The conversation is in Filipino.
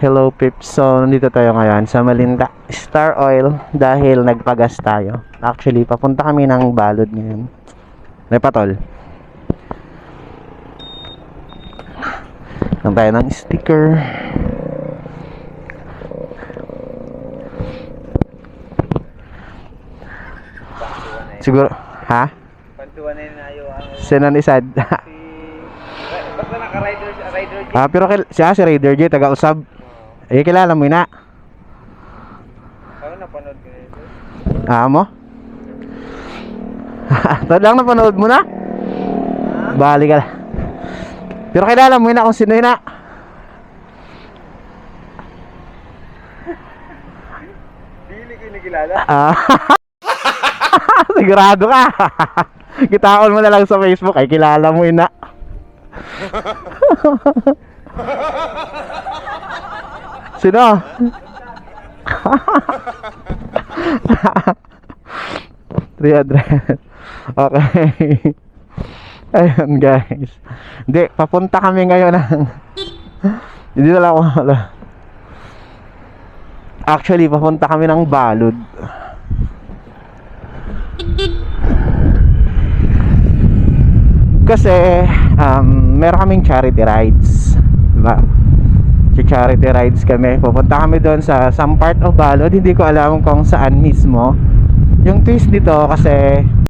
Hello Pips, so nandito tayo ngayon sa Malinda Star Oil dahil nagpagas tayo. Actually, papunta kami ng balod ngayon. May patol. Lang tayo ng sticker. Siguro, ha? Pantuan na yun na yung ano, Sinan isad. si... Basta naka-rider rider ah, pero kil- siya si Raider J, taga-usab. Eh, kilala mo yun na. Ako napanood ko na ito. Ah, mo? Tadang napanood mo na? Bali ka lang. Pero kilala mo yun na kung sino yun na. Dili ko nagilala. Ah. Sigurado ka. Kitaon mo na lang sa Facebook ay kilala mo yun na. Sino? Three hundred. Okay. Ayun guys. Hindi, papunta kami ngayon ng... Hindi na ako wala. Actually, papunta kami ng Balud. Kasi, um, meron kaming charity rides. Diba? Charity rides kami. Pupunta kami doon sa some part of Balud. Hindi ko alam kung saan mismo. Yung twist dito kasi